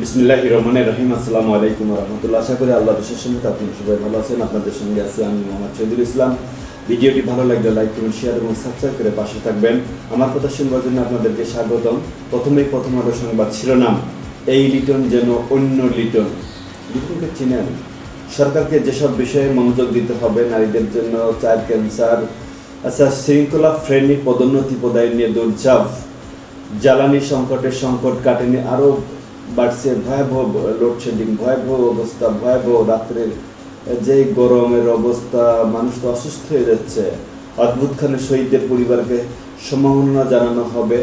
বিসমিল্লাহ রহমান রহিম। আসসালামু আলাইকুম রহমতুল্লাহ। আশা করি আল্লাহ দেশের সঙ্গে আপনি সবাই ভালো আছেন। আপনাদের সঙ্গে আছি আমি মোহাম্মদ শহীদুল ইসলাম। ভিডিওটি ভালো লাগলে লাইক করুন শেয়ার এবং সাবস্ক্রাইব করে পাশে থাকবেন। আমার কথা শুনবার জন্য আপনাদেরকে স্বাগতম। প্রথমেই প্রথম আলো সংবাদ শিরোনাম, এই লিটন যেন অন্য লিটন। লিটনকে চিনেন? সরকারকে যেসব বিষয়ে মনোযোগ দিতে হবে নারীদের জন্য চার ক্যান্সার আচ্ছা শৃঙ্খলা ফ্রেন্ডলি পদোন্নতি প্রদায় নিয়ে দৌড়ঝাঁপ জ্বালানি সংকটের সংকট কাটেনি আরও বাড়ছে ভয়াবহ লোডশেডিং ভয়াবহ অবস্থা, ভয়াবহ রাত্রের যে গরমের অবস্থা, মানুষ তো অসুস্থ হয়ে যাচ্ছে। অদ্ভুত খানের শহীদদের পরিবারকে সম্মাননা জানানো হবে।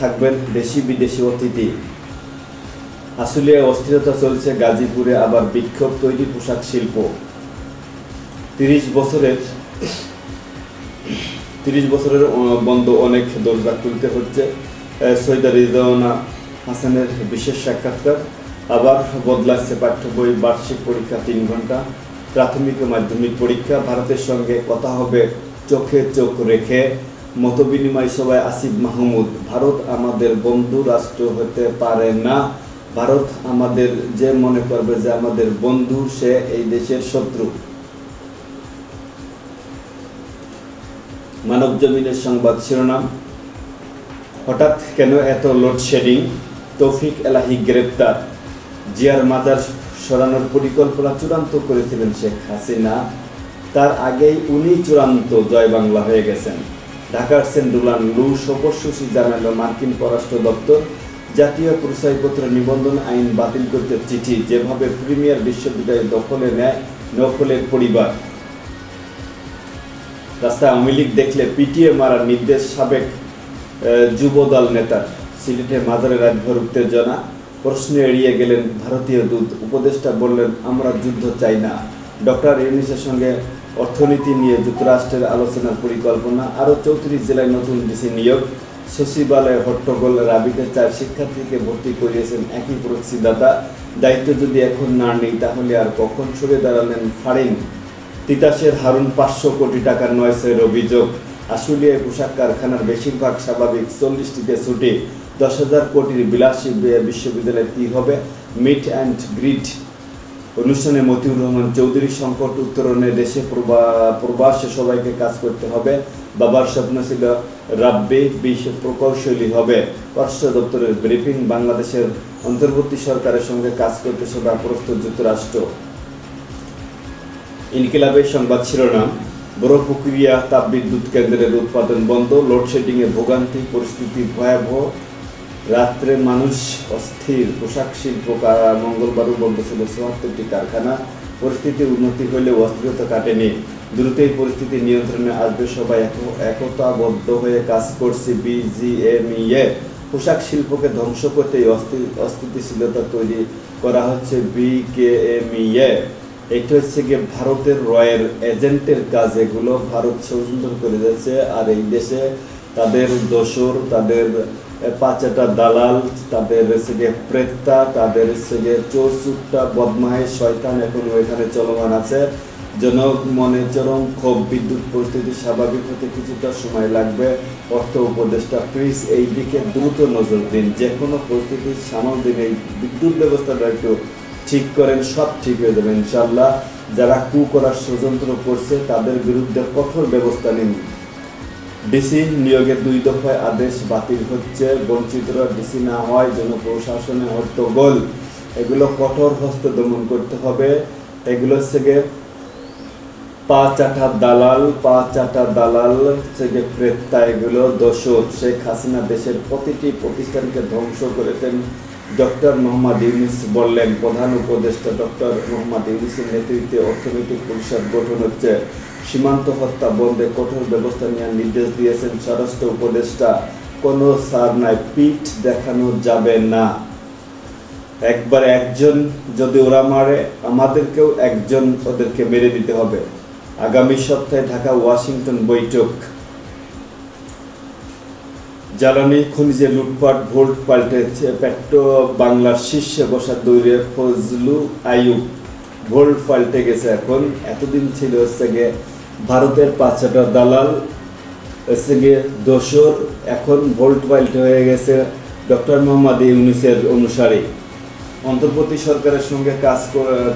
থাকবেন দেশি বিদেশি অতিথি। আসলে অস্থিরতা চলছে, গাজীপুরে আবার বিক্ষোভ, তৈরি পোশাক শিল্প। তিরিশ বছরের তিরিশ বছরের বন্ধ অনেক দরজা খুলতে হচ্ছে রিজওয়ানা হাসানের বিশেষ সাক্ষাৎকার আবার বদলাচ্ছে পাঠ্য বই বার্ষিক পরীক্ষা তিন ঘণ্টা। প্রাথমিক ও মাধ্যমিক পরীক্ষা ভারতের সঙ্গে কথা হবে চোখে চোখ রেখে। মতবিনিময় সভায় আসিফ মাহমুদ, ভারত আমাদের বন্ধু রাষ্ট্র হতে পারে না। ভারত আমাদের যে মনে করবে যে আমাদের বন্ধু, সে এই দেশের শত্রু। মানব জমিনের সংবাদ শিরোনাম, হঠাৎ কেন এত লোডশেডিং তৌফিক এলাহি গ্রেপ্তার। জিয়ার মাজার সরানোর পরিকল্পনা চূড়ান্ত করেছিলেন শেখ হাসিনা। তার আগেই উনি চূড়ান্ত জয় বাংলা হয়ে গেছেন। ঢাকার সেন্ডুলান লু সপর্শুষি জানালো মার্কিন পররাষ্ট্র দপ্তর। জাতীয় পরিচয়পত্র নিবন্ধন আইন বাতিল করতে চিঠি যেভাবে প্রিমিয়ার বিশ্ববিদ্যালয় দখলে নেয় নকলের পরিবার। রাস্তায় আওয়ামী লীগ দেখলে পিটিয়ে মারার নির্দেশ সাবেক যুবদল নেতার। সিলেটে মাজারে রাতভর উত্তেজনা প্রশ্ন এড়িয়ে গেলেন ভারতীয় দূত। উপদেষ্টা বললেন, আমরা যুদ্ধ চাই না। ডক্টর ইউনিসের সঙ্গে অর্থনীতি নিয়ে যুক্তরাষ্ট্রের আলোচনার পরিকল্পনা, আরও চৌত্রিশ জেলায় নতুন ডিসি নিয়োগ। সচিবালয়ে হট্টগোল রাবিতে চার শিক্ষার্থীকে ভর্তি করিয়েছেন একই প্রক্সিদাতা দায়িত্ব যদি এখন না নেই, তাহলে আর কখন সরে দাঁড়ালেন ফারিন? তিতাসের হারুন পাঁচশো কোটি টাকার নয়সের অভিযোগ। আশুলিয়ায় পোশাক কারখানার বেশিরভাগ স্বাভাবিক চল্লিশটিতে ছুটি। দশ হাজার কোটির বিলাসী ব্যয়ে বিশ্ববিদ্যালয়ে কী হবে? মিট অ্যান্ড গ্রিড অনুষ্ঠানে মতিউর রহমান চৌধুরী সংকট উত্তরণে দেশে প্রবা- প্রবাসে সবাইকে কাজ করতে হবে। বাবার স্বপ্ন ছিল রাব্বি বিশ প্রকৌশলী হবে। পররাষ্ট্র দপ্তরের ব্রিফিং বাংলাদেশের অন্তর্বর্তী সরকারের সঙ্গে কাজ করতে সদা প্রস্তুত যুক্তরাষ্ট্র। ইনকিলাবের সংবাদ শিরোনাম ব্রহ্মপুকুরিয়া তাপবিদ্যুৎ কেন্দ্রের উৎপাদন বন্ধ, লোডশেডিংয়ে ভোগান্তি, পরিস্থিতি ভয়াবহ। রাত্রে মানুষ অস্থির, পোশাক শিল্প মঙ্গলবারও বন্ধ ছিল চুয়াত্তরটি কারখানা। পরিস্থিতি উন্নতি হলেও অস্থিরতা কাটেনি। দ্রুত এই পরিস্থিতি নিয়ন্ত্রণে আসবে। সবাই এক- একতাবদ্ধ হয়ে কাজ করছে বিজিএমইএ। পোশাক শিল্পকে ধ্বংস করতে অস্থি- অস্থিতিশীলতা তৈরি করা হচ্ছে বিকেএমইএ। এটা হচ্ছে গিয়ে ভারতের রয়ের এজেন্টের কাজ, এগুলো ভারত ষড়যন্ত্র করে যাচ্ছে আর এই দেশে তাদের দোসর, তাদের পাঁচাটা দালাল, তাদের হচ্ছে গিয়ে প্রেতা তাদের হচ্ছে চোর চুট্টা বদমাহের শয়তান এখন ওইখানে চলমান আছে। যেন জনমনে চরম ক্ষোভ, বিদ্যুৎ পরিস্থিতি স্বাভাবিক হতে কিছুটা সময় লাগবে। অর্থ উপদেষ্টা প্লিজ এই দিকে দ্রুত নজর দিন। যে কোনো পরিস্থিতির সামাল দিন। এই বিদ্যুৎ ব্যবস্থাটা একটু ঠিক করেন, সব ঠিক হয়ে যাবে ইনশাল্লাহ যারা কু করার ষড়যন্ত্র করছে, তাদের বিরুদ্ধে কঠোর ব্যবস্থা নিন। ডিসি নিয়োগের দুই দফায় আদেশ বাতিল হচ্ছে। বঞ্চিতরা ডিসি না হয় যেন প্রশাসনে হট্টগোল এগুলো কঠোর হস্ত দমন করতে হবে। এগুলো থেকে গিয়ে পাঁচ আটা দালাল, পাঁচ আটা দালাল থেকে প্রেত্তা এগুলো দোষর। শেখ হাসিনা দেশের প্রতিটি প্রতিষ্ঠানকে ধ্বংস করেছেন ডক্টর মোহাম্মদ ইউনিস বললেন, প্রধান উপদেষ্টা ডক্টর মোহাম্মদ ইউনিসের নেতৃত্বে অর্থনৈতিক পরিষদ গঠন হচ্ছে। সীমান্ত হত্যা বন্ধে কঠোর ব্যবস্থা নেওয়ার নির্দেশ দিয়েছেন স্বরাষ্ট্র উপদেষ্টা। কোনো সার নাই, পিঠ দেখানো যাবে না। একবার একজন যদি ওরা মারে, আমাদেরকেও একজন ওদেরকে মেরে দিতে হবে। আগামী সপ্তাহে ঢাকা ওয়াশিংটন বৈঠক। জ্বালানি, খনিজে লুটপাট, ভোল্ট পাল্টেছে, পেট্রো, বাংলার শীর্ষে বসা দৌড়ে ফজলু আয়ুব ভোল্ট পাল্টে গেছে এখন। এতদিন ছিল হচ্ছে গিয়ে ভারতের পাঁচটা দালাল, হচ্ছে গিয়ে দোসর। এখন ভোল্ট পাল্টে হয়ে গেছে ডক্টর মোহাম্মদ ইউনিসের অনুসারে। অন্তর্বর্তী সরকারের সঙ্গে কাজ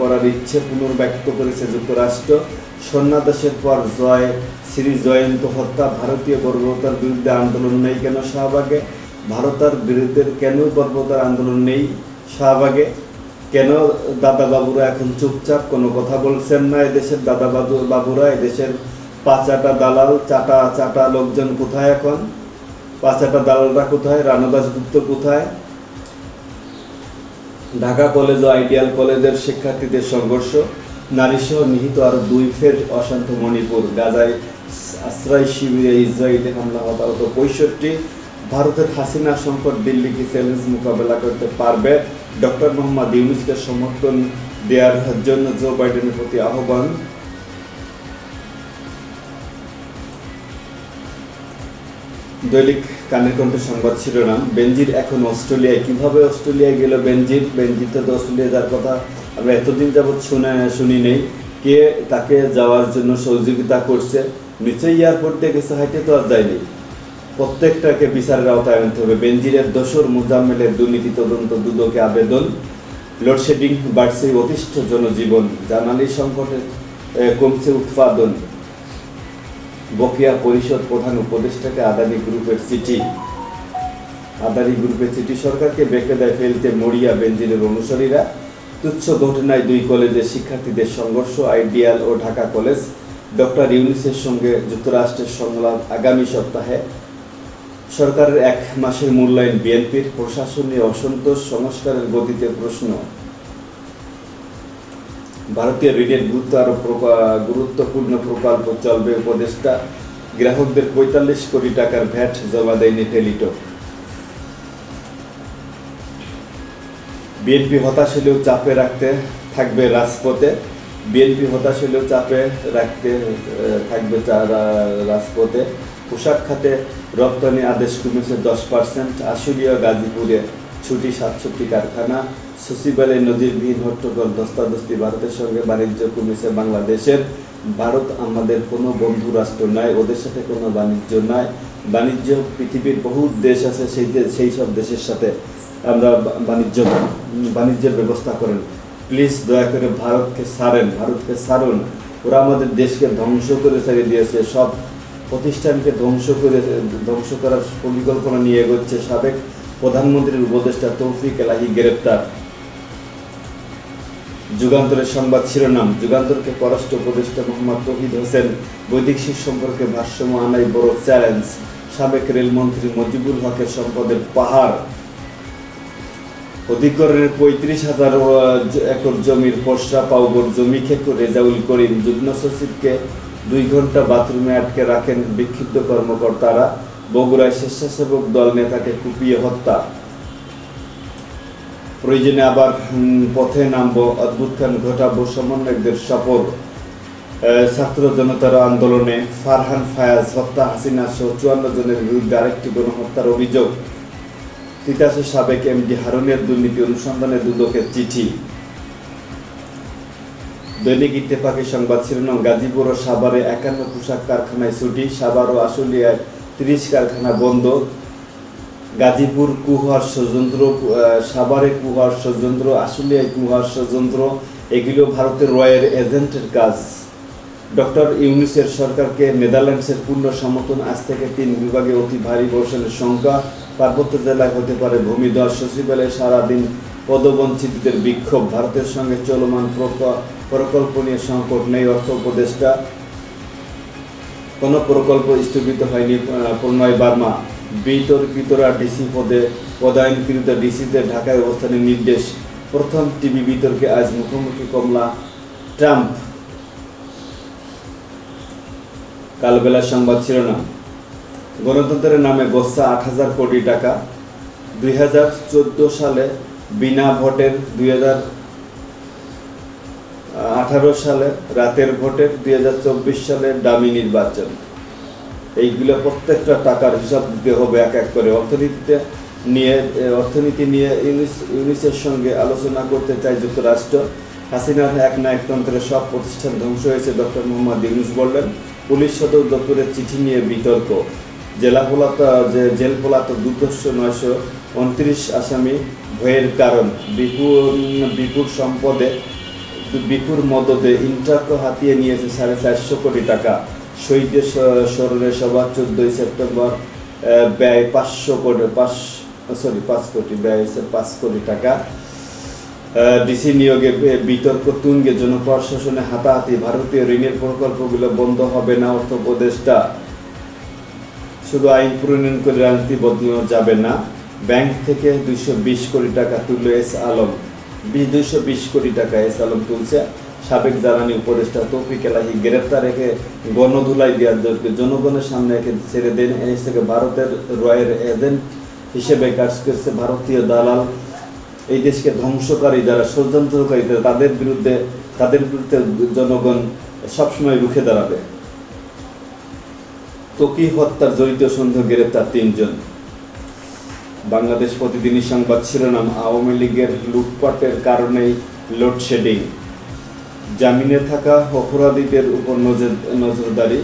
করার ইচ্ছে পুনর্ব্যক্ত করেছে যুক্তরাষ্ট্র। সন্ন্যাদেশের পর জয়, শ্রী জয়ন্ত হত্যা ভারতীয় গর্ভবতার বিরুদ্ধে আন্দোলন নেই কেন শাহবাগে? ভারতের বিরুদ্ধে কেন গর্ভবতার আন্দোলন নেই শাহবাগে? কেন দাদা বাবুরা এখন চুপচাপ কোনো কথা বলছেন না? এদেশের দাদা বাবু বাবুরা এদেশের পাঁচাটা দালাল, চাটা চাটা লোকজন কোথায় এখন? পাঁচাটা দালালরা কোথায়? রানাদাস গুপ্ত কোথায়? ঢাকা কলেজ ও আইডিয়াল কলেজের শিক্ষার্থীদের সংঘর্ষ? নারীসহ নিহিত আরও দুই ফের অশান্ত মণিপুর। গাজায় আশ্রয় শিবিরে ইসরায়েলি হামলা হতাহত পঁয়ষট্টি। ভারতের হাসিনা সংকট দিল্লিকে চ্যালেঞ্জ মোকাবেলা করতে পারবে। ডক্টর মোহাম্মদ ইউনুসকে সমর্থন দেওয়ার জন্য জো বাইডেনের প্রতি আহ্বান। দৈনিক কানের কণ্ঠে সংবাদ শিরোনাম, বেনজির এখন অস্ট্রেলিয়ায়। কীভাবে অস্ট্রেলিয়ায় গেল বেনজির? বেনজির তো অস্ট্রেলিয়া যার কথা। আমরা এতদিন যাবৎ শুনে, শুনি নেই কে তাকে যাওয়ার জন্য সহযোগিতা করছে। নিশ্চয়ই এয়ারপোর্ট গেছে হাইটে তো আর যায়নি। প্রত্যেকটাকে বিচারের আওতায় আনতে হবে। বেনজিরের দোসর মুজাম্মেলের দুর্নীতি তদন্ত দুদকে আবেদন। লোডশেডিং বাড়ছে অতিষ্ঠ জনজীবন। জানালি সংকটে কমছে উৎপাদন। বকেয়া পরিষদ প্রধান উপদেষ্টাকে আদানি গ্রুপের চিঠি। আদানি গ্রুপের চিঠি সরকারকে বেঁকে দেয় ফেলতে মরিয়া বেঞ্জিনের অনুসারীরা। তুচ্ছ ঘটনায় দুই কলেজের শিক্ষার্থীদের সংঘর্ষ আইডিয়াল ও ঢাকা কলেজ। ডক্টর ইউনিসের সঙ্গে যুক্তরাষ্ট্রের সংলাপ আগামী সপ্তাহে। সরকারের এক মাসের মূল্যায়ন বিএনপির প্রশাসনে অসন্তোষ সংস্কারের গতিতে প্রশ্ন। ভারতীয় ঋণের গুরুত্ব আরও প্রকা- গুরুত্বপূর্ণ প্রকল্প চলবে উপদেষ্টা। গ্রাহকদের পঁয়তাল্লিশ কোটি টাকার ভ্যাট জমা দেয়নি টেলিটক। বিএনপি হতাশ হলেও চাপে রাখতে থাকবে রাজপথে। বিএনপি হতাশ হলেও চাপে রাখতে থাকবে রাজপথে। পোশাক খাতে রপ্তানি আদেশ কমেছে দশ পার্সেন্ট। আশুলিয়া, গাজীপুরে ছুটি সাতষট্টি কারখানা। সচিবালয়ে নজিরবিহীন হট্টগোল ধস্তাধস্তি ভারতের সঙ্গে বাণিজ্য কমেছে বাংলাদেশের। ভারত আমাদের কোনো বন্ধু রাষ্ট্র নয়, ওদের সাথে কোনো বাণিজ্য নয়। বাণিজ্য পৃথিবীর বহু দেশ আছে, সেই সেই সব দেশের সাথে আমরা বাণিজ্য বাণিজ্যের ব্যবস্থা করেন। প্লিজ দয়া করে ভারতকে ছাড়েন, ভারতকে ছাড়ুন। ওরা আমাদের দেশকে ধ্বংস করে ছেড়ে দিয়েছে। সব প্রতিষ্ঠানকে ধ্বংস করে, ধ্বংস করার পরিকল্পনা নিয়ে এগোচ্ছে সাবেক প্রধানমন্ত্রীর উপদেষ্টা তৌফিক এলাহি গ্রেপ্তার। যুগান্তরের সংবাদ শিরোনাম, যুগান্তরকে পররাষ্ট্র উপদেষ্টা মোহাম্মদ তহিদ হোসেন বৈদেশিক সম্পর্কে ভারসাম্য আনাই বড় চ্যালেঞ্জ সাবেক রেলমন্ত্রী মজিবুল হকের সম্পদের পাহাড়। অধিকরণের পঁয়ত্রিশ হাজার একর জমির পশরা পাউবর জমি খেকো রেজাউল করিম যুগ্ম সচিবকে দুই ঘণ্টা বাথরুমে আটকে রাখেন বিক্ষিপ্ত কর্মকর্তারা। বগুড়ায় স্বেচ্ছাসেবক দল নেতাকে কুপিয়ে হত্যা। প্রয়োজনে আবার পথে নামবো। অদ্ভুত খান ঘটাবো সমন্বয়কদের সফর। ছাত্র জনতার আন্দোলনে ফারহান ফায়াজ, হত্যা হাসিনা সহ চুয়ান্ন জনের বিরুদ্ধে আরেকটি গণহত্যার অভিযোগ। তিতাসে সাবেক এমডি হারুনের দুর্নীতি অনুসন্ধানে দুদকের চিঠি। দৈনিক ইত্তেফাকের সংবাদ শিরোনাম, গাজীপুর ও সাভারে একান্ন পোশাক কারখানায় ছুটি, সাভার ও আশুলিয়ায় তিরিশ কারখানা বন্ধ। গাজীপুর কুহার ষড়যন্ত্র সাভারে কুহার ষড়যন্ত্র, আশুলিয়ায় কুহার ষড়যন্ত্র, এগুলো ভারতের রয়ের এজেন্টের কাজ। ডক্টর ইউনিসের সরকারকে নেদারল্যান্ডসের পূর্ণ সমর্থন, আজ থেকে তিন বিভাগে অতি ভারী বর্ষণের সংখ্যা। পার্বত্য জেলায় হতে পারে ভূমিধস সচিবালয়ে সারাদিন পদবঞ্চিতদের বিক্ষোভ। ভারতের সঙ্গে চলমান প্রক- প্রকল্প নিয়ে সংকট নেই, অর্থ উপদেষ্টা। কোনো প্রকল্প স্থগিত হয়নি প্রণয় বার্মা। বিতর্কিতরা ডিসি পদে, পদায়নকৃত ডিসিতে ঢাকায় অবস্থানের নির্দেশ। প্রথম টিভি বিতর্কে আজ মুখোমুখি কমলা ট্রাম্প। কালবেলার সংবাদ শিরোনাম। গণতন্ত্রের নামে গোসা আট হাজার কোটি টাকা। দুই হাজার চোদ্দ সালে বিনা ভোটের দুই হাজার আঠারো সালে রাতের ভোটের দুই হাজার চব্বিশ সালে দামি নির্বাচন। এইগুলো প্রত্যেকটা টাকার হিসাব দিতে হবে এক এক করে। অর্থনীতিতে নিয়ে, অর্থনীতি নিয়ে ইউনিস ইউনিসের সঙ্গে আলোচনা করতে চায় যুক্তরাষ্ট্র। হাসিনার এক নায়কতন্ত্রের সব প্রতিষ্ঠান ধ্বংস হয়েছে, ডক্টর মোহাম্মদ ইউনুস বললেন। পুলিশ সদর দপ্তরের চিঠি নিয়ে বিতর্ক। জেলা পলাতা যে জেল পলাতক দুর্দশ নয়শো উনত্রিশ আসামি ভয়ের কারণ, বিপুল বিপুল সম্পদে, বিপুল মদতে ইন্টারকো হাতিয়ে নিয়েছে সাড়ে চারশো কোটি টাকা। শহীদের স্মরণে সভা চোদ্দই সেপ্টেম্বর ব্যয় পাঁচশো কোটি, পাঁচ, সরি, পাঁচ কোটি, ব্যয় হয়েছে পাঁচ কোটি টাকা। ডিসি নিয়োগে বিতর্ক তুঙ্গে জনপ্রশাসনে হাতাহাতি। ভারতীয় ঋণের প্রকল্পগুলো বন্ধ হবে না, অর্থ উপদেষ্টা শুধু আইন প্রণয়ন করে রাজনীতি বদলানো যাবে না। ব্যাংক থেকে দুইশো বিশ কোটি টাকা তুললো এস আলম। দুইশো বিশ কোটি টাকা এস আলম তুলছে। সাবেক জ্বালানি উপদেষ্টা তৌফিক এলাহি গ্রেপ্তার রেখে গণধুলাই দেওয়ার জনগণের সামনে একে ছেড়ে দেন। এস থেকে ভারতের রয়ের এজেন্ট হিসেবে কাজ করছে ভারতীয় দালাল। এই দেশকে ধ্বংসকারী যারা ষড়যন্ত্রকারী, তাদের বিরুদ্ধে তাদের বিরুদ্ধে জনগণ সবসময় রুখে দাঁড়াবে। তকি হত্যার জড়িত সন্দেহ গ্রেপ্তার তিনজন। বাংলাদেশ প্রতিদিনই সংবাদ শিরোনাম আওয়ামী লীগের লুটপাটের কারণেই লোডশেডিং। জামিনে থাকা অপরাধীদের উপর নজর নজরদারি।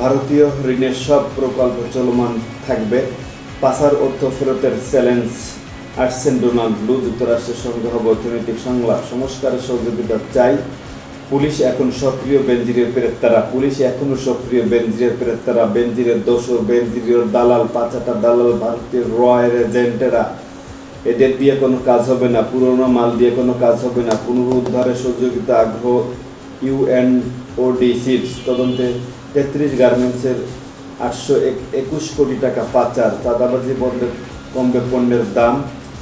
ভারতীয় ঋণের সব প্রকল্প চলমান থাকবে। পাসার অর্থ ফেরতের চ্যালেঞ্জ। আসছেন ডোনাল্ড লু যুক্তরাষ্ট্রের সঙ্গে হবে অর্থনৈতিক সংলাপ। সংস্কারের সহযোগিতা চাই পুলিশ এখন সক্রিয় বেঞ্জিরের প্রেত্তারা পুলিশ এখনও সক্রিয় বেঞ্জিরের প্রেত্তারা বেঞ্জিরের দোষ বেঞ্জিরের দালাল, পাঁচাটা দালাল ভারতীয় রয়ের এজেন্টেরা। এদের দিয়ে কোনো কাজ হবে না, পুরনো মাল দিয়ে কোনো কাজ হবে না। পুনরুদ্ধারের সহযোগিতা আগ্রহ ইউএনওডিসির তদন্তে তেত্রিশ গার্মেন্টসের আটশো একুশ কোটি টাকা পাচার। চাঁদাবাজি বন্ধের কমবে পণ্যের দাম।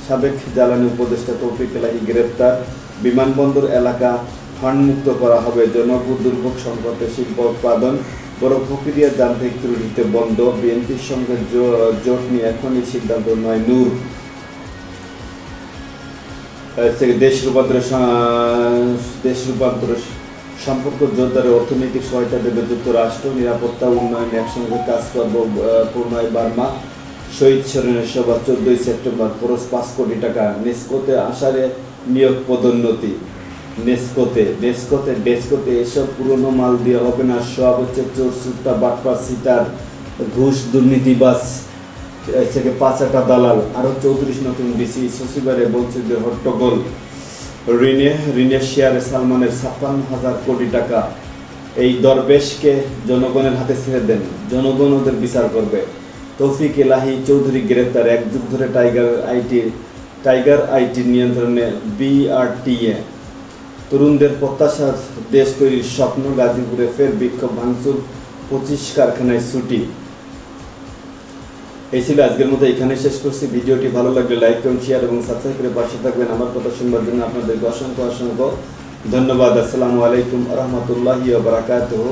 সাবেক জ্বালানি উপদেষ্টা তৌফিক এলাহি গ্রেপ্তার। বিমানবন্দর এলাকা ফান্ডমুক্ত করা হবে। জনপুর দুর্ভোগ সংকটে শিল্প উৎপাদন বড় প্রক্রিয়া যান্ত্রিক ত্রুটিতে বন্ধ। বিএনপির সঙ্গে জোট নিয়ে এখনই সিদ্ধান্ত নয় নূর। দেশ রূপান্তরের সা- দেশ রূপান্তরের সম্পর্ক জোরদারে অর্থনৈতিক সহায়তা দেবে যুক্তরাষ্ট্র। নিরাপত্তা, উন্নয়ন একসঙ্গে কাজ করব পূর্ণয় বার্মা। শহীদ স্মরণের সভা চোদ্দই সেপ্টেম্বর। খরচ পাঁচ কোটি টাকা। নেস্কোতে আসারে নিয়োগ পদোন্নতি। নেস্কোতে নেস্কোতে ডেস্কোতে এসব পুরনো মাল দিয়ে হবে না। সব হচ্ছে চোর সুট্টা বাটপা সিটার, ঘুষ দুর্নীতিবাস থেকে পাঁচ একটা দালাল। আরও চৌত্রিশ নতুন ডিসি সচিবারে বলছে যে হট্টগোল। ঋণে, ঋণের শেয়ারে সালমানের ছাপ্পান্ন হাজার কোটি টাকা। এই দরবেশকে জনগণের হাতে ছেড়ে দেন। জনগণ ওদের বিচার করবে। তৌফিক এলাহি চৌধুরী গ্রেপ্তার। এক যুগ ধরে টাইগার আইটি টাইগার আইটি নিয়ন্ত্রণে বিআরটিএ। তরুণদের প্রত্যাশার দেশ তৈরির স্বপ্ন গাজীপুরে ফের বিক্ষোভ ভাঙচুর, পঁচিশ কারখানায় ছুটি। এই ছিল আজকের মতো, এখানে শেষ করছি। ভিডিওটি ভালো লাগলে লাইক করুন শেয়ার এবং সাবস্ক্রাইব করে পাশে থাকবেন। আমার কথা শুনবার জন্য আপনাদেরকে অসংখ্য অসংখ্য ধন্যবাদ। আসসালামু আলাইকুম রহমতুল্লাহ বারাকাতুহ।